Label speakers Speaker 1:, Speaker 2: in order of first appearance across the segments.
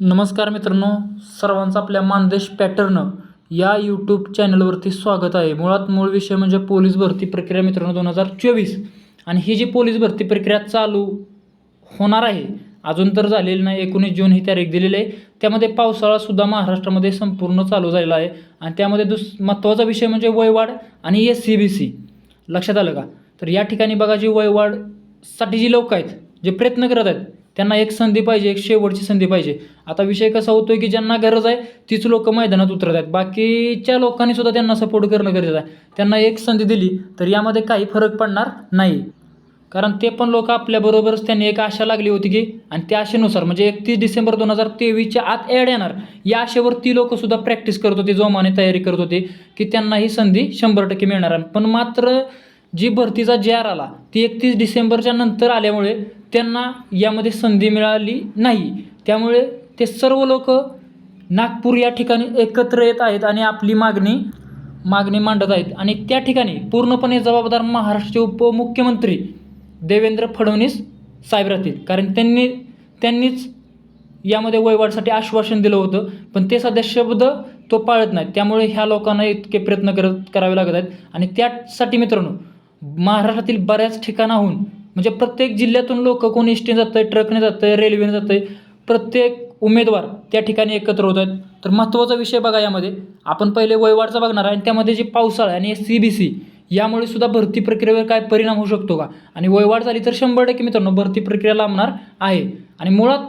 Speaker 1: नमस्कार मित्रांनो सर्वांचं आपल्या मानदेश पॅटर्न या यूट्यूब चॅनलवरती स्वागत आहे. मुळात मूळ विषय म्हणजे पोलीस भरती प्रक्रिया मित्रांनो दोन हजार चोवीस. आणि ही जी पोलीस भरती प्रक्रिया चालू होणार आहे अजून तर झालेली नाही. एकोणीस जून ही तारीख दिलेली आहे. त्यामध्ये पावसाळासुद्धा महाराष्ट्रामध्ये संपूर्ण चालू झालेला आहे. आणि त्यामध्ये दुस महत्त्वाचा विषय म्हणजे वयवाढ आणि एस सी बी सी लक्षात आलं का? तर या ठिकाणी बघा जी वयवाढसाठी जी लोक आहेत जे प्रयत्न करत आहेत त्यांना एक संधी पाहिजे एक शेवटची संधी पाहिजे. आता विषय कसा होतोय की ज्यांना गरज आहे तीच लोक मैदानात उतरत आहेत बाकीच्या लोकांनी सुद्धा त्यांना सपोर्ट करणं गरजेचं आहे. त्यांना एक संधी दिली तर यामध्ये काही फरक पडणार नाही. कारण ते पण लोक आपल्याबरोबरच त्यांनी एक आशा लागली होती की आणि त्या आशेनुसार म्हणजे एकतीस डिसेंबर दोन हजार तेवीसच्या आत ॲड येणार. या आशेवर ती लोकंसुद्धा प्रॅक्टिस करत होती जोमाने तयारी करत होती की त्यांना ही संधी शंभर टक्के मिळणार आहे. पण मात्र जी भरतीचा जे आर आला ती एकतीस डिसेंबरच्या नंतर आल्यामुळे त्यांना यामध्ये संधी मिळाली नाही. त्यामुळे ते सर्व लोक नागपूर या ठिकाणी एकत्र येत आहेत आणि आपली मागणी मागणी मांडत आहेत. आणि त्या ठिकाणी पूर्णपणे जबाबदार महाराष्ट्राचे उपमुख्यमंत्री देवेंद्र फडणवीस साहेब राहतील. कारण त्यांनी त्यांनीच यामध्ये वहिवाटसाठी आश्वासन दिलं होतं. पण ते सध्या शब्द तो पाळत नाहीत. त्यामुळे ह्या लोकांना इतके प्रयत्न करत करावे लागत आहेत. आणि त्यासाठी मित्रांनो महाराष्ट्रातील बऱ्याच ठिकाणाहून म्हणजे प्रत्येक जिल्ह्यातून लोक कोण एसटीने जातं आहे ट्रकने जातं आहे रेल्वेने जातं आहे प्रत्येक उमेदवार त्या ठिकाणी एकत्र होत आहेत. तर महत्त्वाचा विषय बघा यामध्ये. आपण पहिले वयवाडचा बघणार आहे आणि त्यामध्ये जे पावसाळा आणि सी बी सी यामुळे सुद्धा भरती प्रक्रियेवर काय परिणाम होऊ शकतो का? आणि वयवाढ झाली तर शंभर टक्के मित्रांनो भरती प्रक्रिया लांबणार आहे. आणि मुळात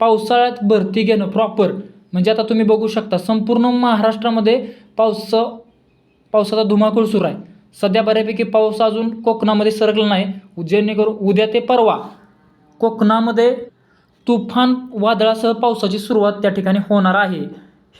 Speaker 1: पावसाळ्यात भरती घेणं प्रॉपर म्हणजे आता तुम्ही बघू शकता संपूर्ण महाराष्ट्रामध्ये पावसा पावसाचा धुमाकूळ सुरू आहे. सध्या बऱ्यापैकी पाऊस अजून कोकणामध्ये सरकला नाही. जेणेकरून उद्या ते परवा कोकणामध्ये तुफान वादळासह पावसाची सुरुवात त्या ठिकाणी होणार आहे.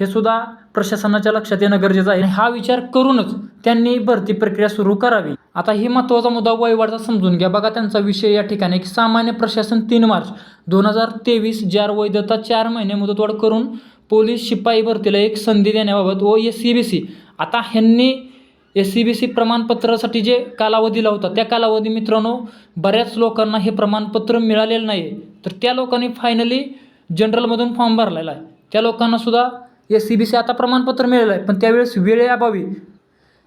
Speaker 1: हे सुद्धा प्रशासनाच्या लक्षात येणं गरजेचं आहे. आणि हा विचार करूनच त्यांनी भरती प्रक्रिया सुरू करावी. आता ही महत्त्वाचा मुद्दा वयवाडचा समजून घ्या. बघा त्यांचा विषय या ठिकाणी. की सामान्य प्रशासन तीन मार्च दोन हजार तेवीस ज्यार वैधता चार महिने मुदतवाढ करून पोलीस शिपाई भरतीला एक संधी देण्याबाबत व एस सी बी सी आता ह्यांनी एस सी बी सी प्रमाणपत्रासाठी जे कालावधी होता त्या कालावधी मित्रांनो बऱ्याच लोकांना हे प्रमाणपत्र मिळालेलं नाही तर त्या लोकांनी फायनली जनरलमधून फॉर्म भरलेला आहे. त्या लोकांनासुद्धा एस सी बी सी आता प्रमाणपत्र मिळालं आहे. पण त्यावेळेस वेळेअभावी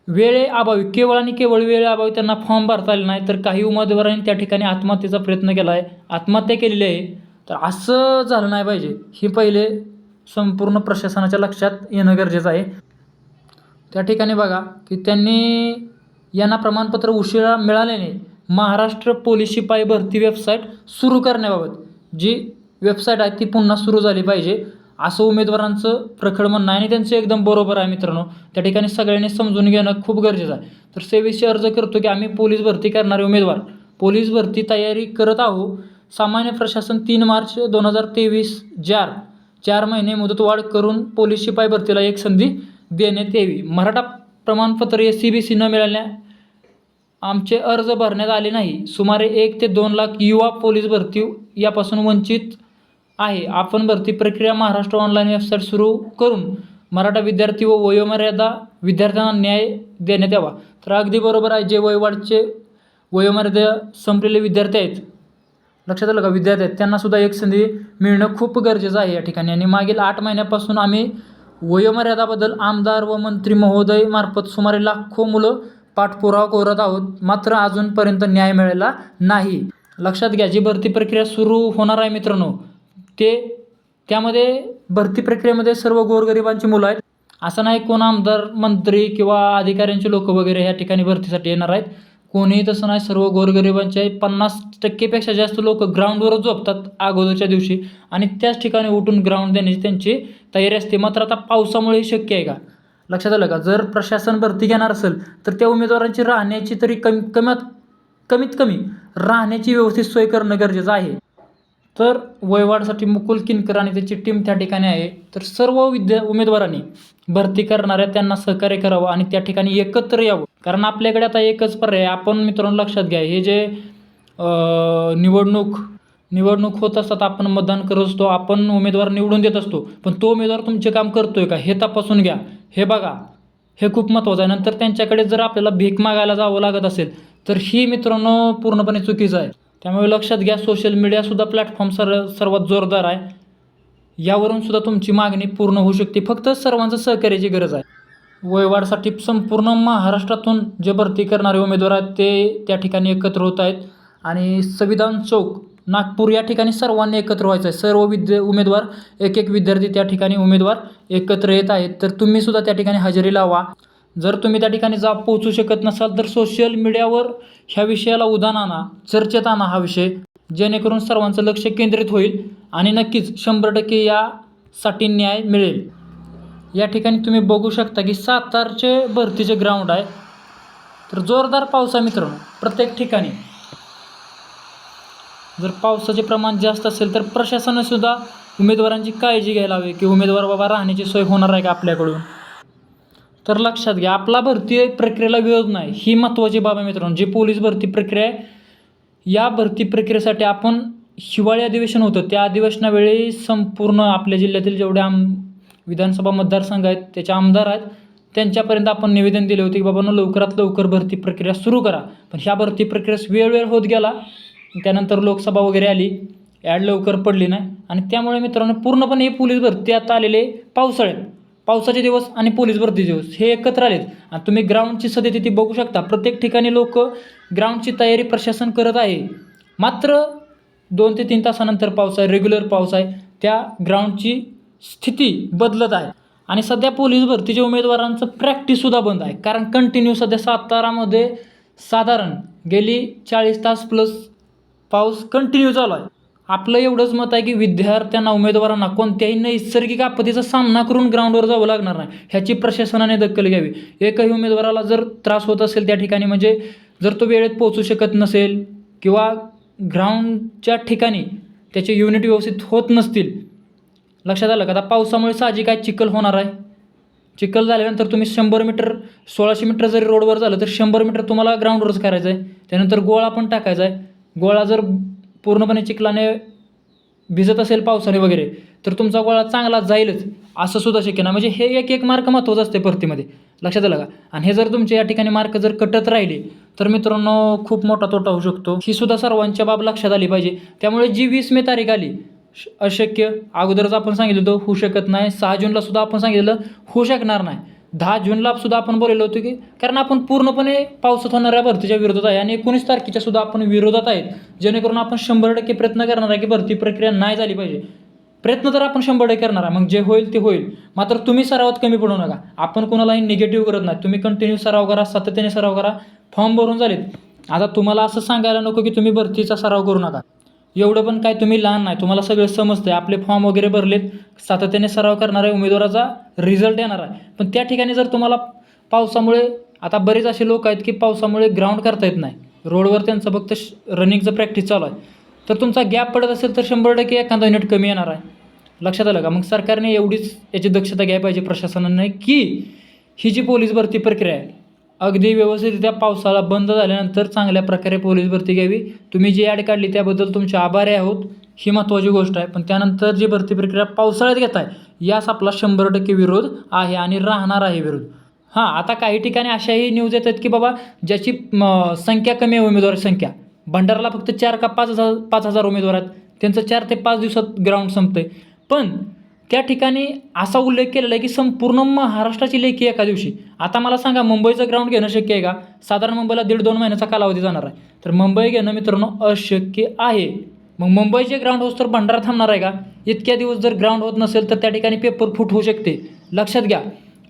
Speaker 1: वेळेअभावी केवळ आणि केवळ वेळेअभावी त्यांना फॉर्म भरता आले नाही. तर काही उमेदवारांनी त्या ठिकाणी आत्महत्येचा प्रयत्न केला आहे. आत्महत्या केलेली आहे. तर असं झालं नाही पाहिजे. हे पहिले संपूर्ण प्रशासनाच्या लक्षात येणं गरजेचं आहे. त्या ठिकाणी बघा की त्यांनी यांना प्रमाणपत्र उशिरा मिळाल्याने महाराष्ट्र पोलीस शिपाई भरती वेबसाईट सुरू करण्याबाबत. जी वेबसाईट आहे ती पुन्हा सुरू झाली पाहिजे असं उमेदवारांचं प्रखड म्हणणं आहे आणि त्यांचं एकदम बरोबर आहे मित्रांनो. त्या ठिकाणी सगळ्यांनी समजून घेणं खूप गरजेचं आहे. तर सेवेशी अर्ज करतो की आम्ही पोलीस भरती करणारे उमेदवार. पोलीस भरती तयारी करत आहोत. सामान्य प्रशासन तीन मार्च दोन हजार तेवीस चार. चार महिने मुदतवाढ करून पोलीस शिपाई भरतीला एक संधी देण्यात यावी मराठा प्रमाणपत्र एस सी बी सी न मिळाल्या आमचे अर्ज भरण्यात आले नाही. सुमारे एक ते दोन लाख युवा पोलीस भरती यापासून वंचित आहे. आपण भरती प्रक्रिया महाराष्ट्र ऑनलाईन वेबसाईट सुरू करून मराठा विद्यार्थी व वयोमर्यादा विद्यार्थ्यांना न्याय देण्यात यावा. तर अगदी बरोबर आहे जे वयवाढचे वयोमर्यादा संपलेले विद्यार्थी आहेत लक्षात आलं का? विद्यार्थी आहेत त्यांनासुद्धा एक संधी मिळणं खूप गरजेचं आहे या ठिकाणी. आणि मागील आठ महिन्यापासून आम्ही वयोमर्यादाबद्दल आमदार व मंत्री महोदय मार्फत सुमारे लाखो मुलं पाठपुरावा करत आहोत. मात्र अजूनपर्यंत न्याय मिळाला नाही. लक्षात घ्या जी भरती प्रक्रिया सुरू होणार आहे मित्रांनो ते त्यामध्ये भरती प्रक्रियेमध्ये सर्व गोरगरिबांची मुलं आहेत. असं नाही कोण आमदार मंत्री किंवा अधिकाऱ्यांचे लोक वगैरे ह्या ठिकाणी भरतीसाठी येणार आहेत. कोणीही तसं नाही सर्व गोरगरिबांचे पन्नास टक्केपेक्षा जास्त लोक ग्राउंडवरच झोपतात अगोदरच्या दिवशी. आणि त्याच ठिकाणी उठून ग्राउंड देण्याची त्यांची तयारी असते. मात्र आता पावसामुळे हे शक्य आहे का? लक्षात आलं का? जर प्रशासन भरती घेणार असेल तर त्या उमेदवारांची राहण्याची तरी कमी कमीत कमीत कमी राहण्याची व्यवस्थित सोय करणं गरजेचं आहे. तर वयवाडसाठी मुकुल किनकर आणि त्याची टीम त्या ठिकाणी आहे. तर सर्व विद्या उमेदवारांनी भरती करणाऱ्या त्यांना सहकार्य करावं आणि त्या ठिकाणी एकत्र यावं. कारण आपल्याकडे आता एकच पर्याय आपण मित्रांनो लक्षात घ्या हे जे निवडणूक निवडणूक होत असतात आपण मतदान करत असतो आपण उमेदवार निवडून देत असतो पण तो उमेदवार तुमचे काम करतो आहे का हे तपासून घ्या. हे बघा हे खूप महत्त्वाचं आहे. नंतर त्यांच्याकडे जर आपल्याला भीक मागायला जावं लागत असेल तर ही मित्रांनो पूर्णपणे चुकीचं आहे. त्यामुळे लक्षात घ्या सोशल मीडियासुद्धा प्लॅटफॉर्म सर सर्वात जोरदार आहे. यावरून सुद्धा तुमची मागणी पूर्ण होऊ शकते. फक्त सर्वांचं सहकार्याची गरज आहे. वयवाढसाठी संपूर्ण महाराष्ट्रातून जे भरती करणारे उमेदवार आहेत ते त्या ठिकाणी एकत्र होत आहेत. आणि संविधान चौक नागपूर या ठिकाणी सर्वांनी एकत्र व्हायचं आहे. सर्व विद्या उमेदवार एक एक विद्यार्थी त्या ठिकाणी उमेदवार एकत्र येत आहेत. तर तुम्ही सुद्धा त्या ठिकाणी हजेरी लावा. जर तुम्ही त्या ठिकाणी जा पोहोचू शकत नसाल तर सोशल मीडियावर ह्या विषयाला उदान आणा चर्चेत आणा हा विषय. जेणेकरून सर्वांचं लक्ष केंद्रित होईल आणि नक्कीच शंभर टक्के यासाठी न्याय मिळेल. या ठिकाणी तुम्ही बघू शकता की सातारचे भरतीचे ग्राउंड आहे तर जोरदार पाऊस आहे मित्रांनो प्रत्येक ठिकाणी. जर पावसाचे प्रमाण जास्त असेल तर प्रशासनाने सुद्धा उमेदवारांची काळजी घ्यायला हवी की उमेदवार बाबा राहण्याची सोय होणार आहे का आपल्याकडून? तर लक्षात घ्या आपला भरती प्रक्रियेला विरोध नाही ही महत्त्वाची बाब आहे मित्रांनो जी पोलीस भरती प्रक्रिया आहे या भरती प्रक्रियेसाठी आपण हिवाळी अधिवेशन होतं त्या अधिवेशनावेळी संपूर्ण आपल्या जिल्ह्यातील जेवढे आम विधानसभा मतदारसंघ आहेत त्याचे आमदार आहेत त्यांच्यापर्यंत आपण निवेदन दिले होते की बाबांनो लवकरात लवकर भरती प्रक्रिया सुरू करा. पण ह्या भरती प्रक्रियेस वेळ वेळ होत गेला त्यानंतर लोकसभा वगैरे आली ॲड लवकर पडली नाही. आणि त्यामुळे मित्रांनो पूर्णपणे हे पोलीस भरती आता आलेले पावसाळ्यात. पावसाचे दिवस आणि पोलीस भरती दिवस हे एकत्र आलेत. आणि तुम्ही ग्राउंडची सद्यस्थिती बघू शकता. प्रत्येक ठिकाणी लोक ग्राउंडची तयारी प्रशासन करत आहे. मात्र दोन ते तीन तासानंतर पाऊस आहे रेग्युलर पाऊस आहे. त्या ग्राउंडची स्थिती बदलत आहे. आणि सध्या पोलीस भरतीच्या उमेदवारांचं प्रॅक्टिससुद्धा बंद आहे. कारण कंटिन्यू सध्या सातारामध्ये साधारण गेली चाळीस तास प्लस पाऊस कंटिन्यू चालू आहे. आपलं एवढंच मत आहे की विद्यार्थ्यांना उमेदवारांना कोणत्याही नैसर्गिक आपत्तीचा सामना करून ग्राउंडवर जावं लागणार नाही. ह्याची प्रशासनाने दखल घ्यावी. एकही उमेदवाराला जर त्रास होत असेल त्या ठिकाणी म्हणजे जर तो वेळेत पोहोचू शकत नसेल किंवा ग्राउंडच्या ठिकाणी त्याचे युनिट व्यवस्थित होत नसतील लक्षात आलं का? आता पावसामुळे साहजिक काय चिखल होणार आहे. चिखल झाल्यानंतर तुम्ही शंभर मीटर सोळाशे मीटर जरी रोडवर झालं तर शंभर मीटर तुम्हाला ग्राउंडवरच करायचं आहे. त्यानंतर गोळा पण टाकायचा आहे. गोळा जर पूर्णपणे चिखलाने भिजत असेल पावसाने वगैरे तर तुमचा गोळा चांगला जाईलच. असं सुद्धा शक्य नाही. म्हणजे हे एक एक मार्क महत्त्वाचं असते भरतीमध्ये लक्षात आलं का? आणि हे जर तुमचे या ठिकाणी मार्क जर कटत राहिले तर मित्रांनो खूप मोठा तोटा होऊ शकतो. ही सुद्धा सर्वांच्या बाब लक्षात आली पाहिजे. त्यामुळे जी वीस मे तारीख आली अशक्य. अगोदरच आपण सांगितलं होतं होऊ शकत नाही. सहा जूनला सुद्धा आपण सांगितलं होऊ शकणार नाही. दहा जूनला सुद्धा आपण बोललेलो होतो की कारण आपण पूर्णपणे पावसात होणाऱ्या भरतीच्या विरोधात आहे आणि एकोणीस तारखेच्या सुद्धा आपण विरोधात आहेत जेणेकरून आपण शंभर टक्के प्रयत्न करणार आहे की भरती प्रक्रिया नाही झाली पाहिजे. प्रयत्न तर आपण शंभर टक्के करणार आहे. मग जे होईल ते होईल. मात्र तुम्ही सरावात कमी पडू नका. आपण कोणालाही निगेटिव्ह करत नाही. तुम्ही कंटिन्यू सराव करा सातत्याने सराव करा. फॉर्म भरून झालेत. आता तुम्हाला असं सांगायला नको की तुम्ही भरतीचा सराव करू नका. एवढं पण काय तुम्ही लहान नाही. तुम्हाला सगळं समजतंय. आपले फॉर्म वगैरे भरलेत. सातत्याने सराव करणाऱ्या उमेदवाराचा रिझल्ट येणार आहे. पण त्या ठिकाणी जर तुम्हाला पावसामुळे आता बरेच असे लोक आहेत की पावसामुळे ग्राउंड करता येत नाही. रोडवर त्यांचं फक्त रनिंगचं प्रॅक्टिस चालू आहे. तर तुमचा गॅप पडत असेल तर शंभर टक्के एखादा युनिट कमी येणार आहे. लक्षात आलं का? मग सरकारने एवढीच याची दक्षता घ्यायला पाहिजे प्रशासनाने की ही जी पोलीस भरती प्रक्रिया आहे अगदी व्यवस्थितरित्या पावसाळा बंद झाल्यानंतर चांगल्या प्रकारे पोलीस भरती घ्यावी. तुम्ही जी ॲड काढली त्याबद्दल तुमचे आभारी आहोत. ही महत्त्वाची गोष्ट आहे. पण त्यानंतर जी भरती प्रक्रिया पावसाळ्यात घेत आहे यास आपला शंभर टक्के विरोध आहे आणि राहणार आहे विरोध. हां आता काही ठिकाणी अशाही न्यूज येतात की बाबा ज्याची संख्या कमी आहे उमेदवार संख्या. भंडाराला फक्त चार का पाच हजार पाच हजार उमेदवार आहेत. त्यांचं चार ते पाच दिवसात ग्राउंड संपतंय. पण त्या ठिकाणी असा उल्लेख केलेला आहे की संपूर्ण महाराष्ट्राची लेखी एका दिवशी. आता मला सांगा मुंबईचं ग्राउंड घेणं शक्य आहे का? साधारण मुंबईला दीड दोन महिन्याचा कालावधी जाणार आहे. तर मुंबई घेणं मित्रांनो अशक्य आहे. मग मुंबईचे ग्राउंड होस तर भंडारा थांबणार आहे का? इतक्या दिवस जर ग्राउंड होत नसेल तर त्या ठिकाणी पेपर फूट होऊ शकते. लक्षात घ्या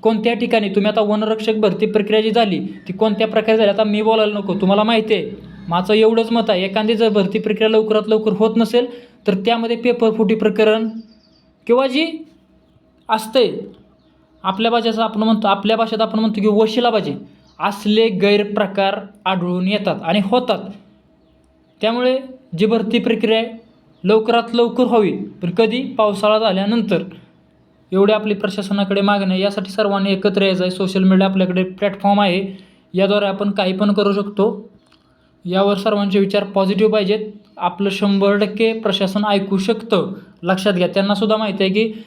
Speaker 1: कोणत्या ठिकाणी? तुम्ही आता वनरक्षक भरती प्रक्रिया जी झाली ती कोणत्या प्रकारे झाली? आता मी बोलायला नको तुम्हाला माहिती आहे. माझं एवढंच मत आहे एखादी जर भरती प्रक्रिया लवकरात लवकर होत नसेल तर त्यामध्ये पेपर फुटी प्रकरण किंवा जी असते आपल्या भाषेचं आपण म्हणतो आपल्या भाषेत आपण म्हणतो की वशिलाबाजी असले गैरप्रकार आढळून येतात आणि होतात. त्यामुळे जी भरती प्रक्रिया आहे लवकरात लवकर हवी पण कधी? पावसाळा झाल्यानंतर. एवढे आपली प्रशासनाकडे मागणे यासाठी सर्वांनी एकत्र यायचं आहे. सोशल मीडिया आपल्याकडे प्लॅटफॉर्म आहे. याद्वारे आपण काही पण करू शकतो. यावर सर्वांचे विचार पॉझिटिव्ह पाहिजेत. आपलं शंभर टक्के प्रशासन ऐकू शकतं. लक्षात घ्या त्यांनासुद्धा माहिती आहे की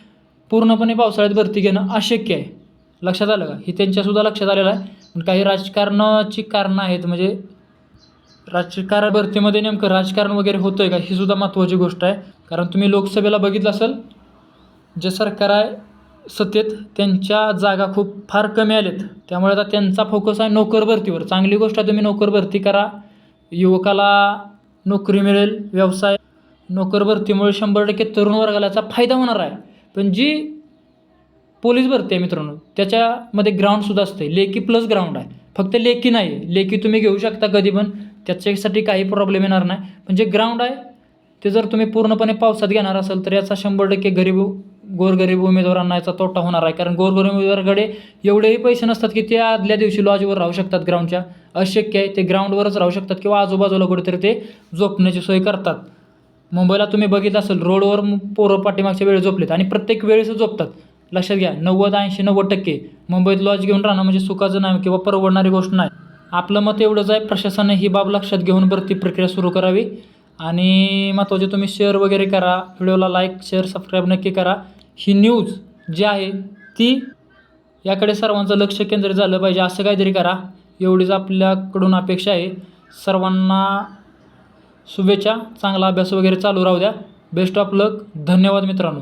Speaker 1: पूर्णपणे पावसाळ्यात भरती घेणं अशक्य आहे. लक्षात आलं का? हे त्यांच्यासुद्धा लक्षात आलेलं आहे. पण काही राजकारणाची कारणं आहेत म्हणजे राजकारण भरतीमध्ये नेमकं राजकारण वगैरे होतं आहे का ही सुद्धा महत्त्वाची गोष्ट आहे. कारण तुम्ही लोकसभेला बघितलं असेल जे सरकार आहे सत्तेत त्यांच्या जागा खूप फार कमी आलेत त्यामुळे आता त्यांचा फोकस आहे नोकर भरतीवर. चांगली गोष्ट आहे तुम्ही नोकर भरती करा. युवकाला नोकरी मिळेल व्यवसाय नोकर भरतीमुळे शंभर टक्के तरुण वर्गाला याचा फायदा होणार आहे. पण जी पोलीस भरती आहे मित्रांनो त्याच्यामध्ये ग्राउंडसुद्धा असते लेकी प्लस ग्राउंड आहे. फक्त लेकी नाही आहे लेकी तुम्ही घेऊ शकता कधी पण. त्याच्यासाठी काही प्रॉब्लेम येणार नाही. पण जे ग्राउंड आहे ते जर तुम्ही पूर्णपणे पावसात घेणार असाल तर याचा शंभर टक्के गरीब गोरगरीब उमेदवारांना याचा तोटा होणार आहे. कारण गोरगरीब उमेदवाराकडे एवढेही पैसे नसतात की ते आदल्या दिवशी लॉजवर राहू शकतात ग्राउंडच्या अशक्य आहे ते ग्राउंडवरच राहू शकतात किंवा आजूबाजूला कुठेतरी ते झोपण्याची सोय करतात. मुंबईला तुम्ही बघितलं असेल रोडवर पोरं पाठीमागच्या वेळेस झोपलेत आणि प्रत्येक वेळेस झोपतात. लक्षात घ्या नव्वद ऐंशी नव्वद टक्के मुंबईत लॉज घेऊन राहणं म्हणजे सुखाचं नाही किंवा परवडणारी गोष्ट नाही. आपलं मत एवढंच आहे प्रशासनाने ही बाब लक्षात घेऊन भरती प्रक्रिया सुरू करावी. आणि महत्त्वाचे तुम्ही शेअर वगैरे करा. व्हिडिओला लाईक शेअर सबस्क्राईब नक्की करा. ही न्यूज जी आहे ती याकडे सर्वांचं लक्ष केंद्रित झालं पाहिजे. असं काहीतरी करा. एवढीच आपल्याकडून अपेक्षा आहे. सर्वांना शुभेच्छा. चांगला अभ्यास वगैरे चालू राहू द्या. बेस्ट ऑफ लक धन्यवाद मित्रांनो.